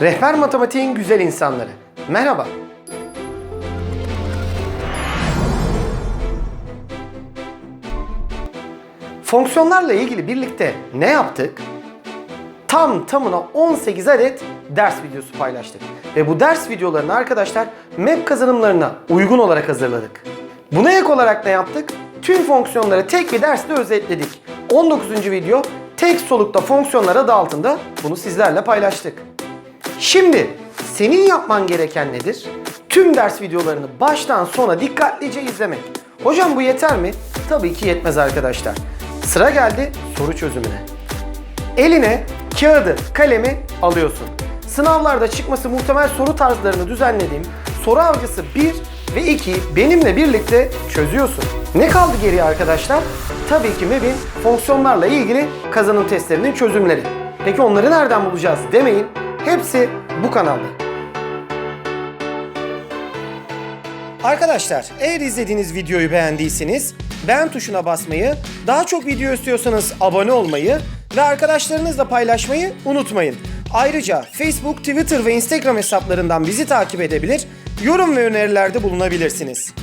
Rehber matematiğin güzel insanları. Merhaba. Fonksiyonlarla ilgili birlikte ne yaptık? Tam tamına 18 adet ders videosu paylaştık. Ve bu ders videolarını arkadaşlar MEP kazanımlarına uygun olarak hazırladık. Buna ek olarak ne yaptık? Tüm fonksiyonları tek bir derste özetledik. 19. video tek solukta fonksiyonlar adı altında bunu sizlerle paylaştık. Şimdi senin yapman gereken nedir? Tüm ders videolarını baştan sona dikkatlice izlemek. Hocam bu yeter mi? Tabii ki yetmez arkadaşlar. Sıra geldi soru çözümüne. Eline kağıdı, kalemi alıyorsun. Sınavlarda çıkması muhtemel soru tarzlarını düzenlediğim soru avcısı 1 ve 2 benimle birlikte çözüyorsun. Ne kaldı geriye arkadaşlar? Tabii ki MEB'in fonksiyonlarla ilgili kazanım testlerinin çözümleri. Peki onları nereden bulacağız demeyin. Hepsi bu kanalda. Arkadaşlar eğer izlediğiniz videoyu beğendiyseniz beğen tuşuna basmayı, daha çok video istiyorsanız abone olmayı ve arkadaşlarınızla paylaşmayı unutmayın. Ayrıca Facebook, Twitter ve Instagram hesaplarından bizi takip edebilir, yorum ve önerilerde bulunabilirsiniz.